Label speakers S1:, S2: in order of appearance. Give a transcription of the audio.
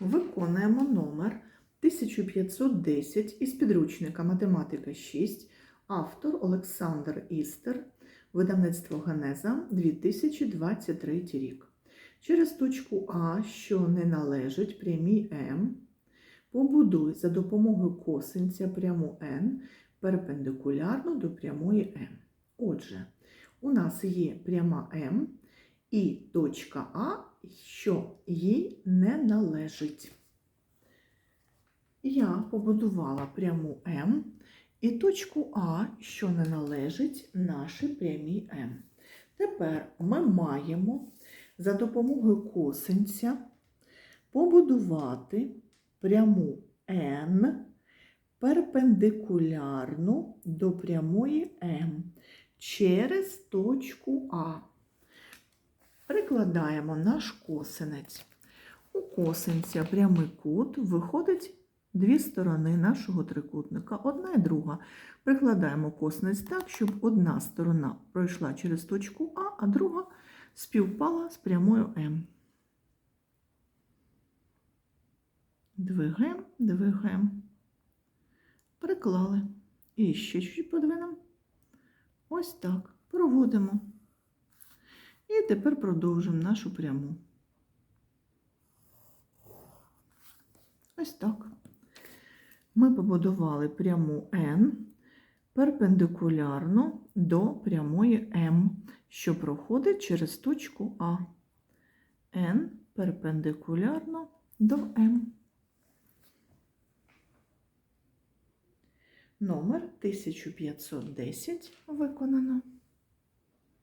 S1: Виконуємо номер 1510 із підручника Математика 6, автор Олександр Істер, видавництво Генеза 2023 рік. Через точку А, що не належить прямій М, побудуй за допомогою косинця пряму N перпендикулярно до прямої М. Отже, у нас є пряма М і точка А, що їй не належить. Я побудувала пряму М і точку А, що не належить нашій прямій М. Тепер ми маємо за допомогою косинця побудувати пряму N перпендикулярну до прямої М через точку А. Прикладаємо наш косинець. У косинця прямий кут виходить дві сторони нашого трикутника, одна і друга. Прикладаємо косинець так, щоб одна сторона пройшла через точку А, а друга співпала з прямою М. Двигаємо, двигаємо. Приклали. І ще чуть-чуть подвинемо. Ось так. Проводимо. І тепер продовжимо нашу пряму. Ось так. Ми побудували пряму N перпендикулярно до прямої М, що проходить через точку А. N перпендикулярно до М. Номер 1510 виконано.